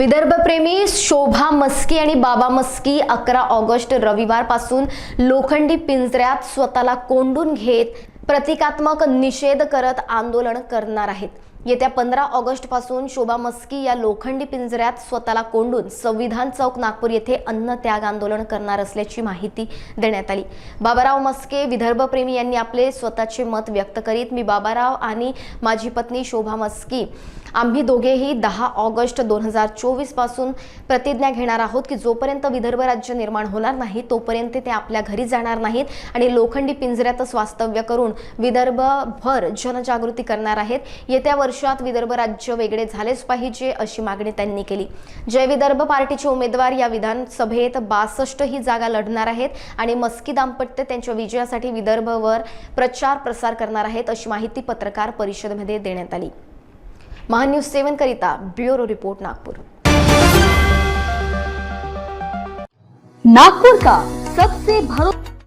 विदर्भप्रेमी शोभा मस्की आणि बाबा मस्की अकरा ऑगस्ट रविवारपासून लोखंडी पिंजऱ्यात स्वतःला कोंडून घेत प्रतिकात्मक निषेध करत आंदोलन करणार आहेत. येत्या पंधरा ऑगस्टपासून शोभा मस्की या लोखंडी पिंजऱ्यात स्वतःला कोंडून संविधान चौक नागपूर येथे अन्न त्याग आंदोलन करणार असल्याची माहिती देण्यात आली. बाबाराव मस्के विदर्भप्रेमी यांनी आपले स्वतःचे मत व्यक्त करीत मी बाबाराव आणि माझी पत्नी शोभा मस्की. आम्ही दोघेही दहा ऑगस्ट दोन हजार चोवीसपासून प्रतिज्ञा घेणार आहोत की जोपर्यंत विदर्भ राज्य निर्माण होणार नाही तोपर्यंत ते आपल्या घरी जाणार नाहीत आणि लोखंडी पिंजऱ्यातच वास्तव्य करून विदर्भभर जनजागृती करणार आहेत. येत्या वर्षात विदर्भ राज्य वेगळे झालेच पाहिजे अशी मागणी त्यांनी केली. जय विदर्भ पार्टीचे उमेदवार या विधानसभेत बासष्ट ही जागा लढणार आहेत आणि मस्की दाम्पत्य त्यांच्या विजयासाठी विदर्भवर प्रचार प्रसार करणार आहेत अशी माहिती पत्रकार परिषदेमध्ये देण्यात आली. महान्यूज सेवन करिता ब्युरो रिपोर्ट नागपूर. नागपूर का सबसे भरोसा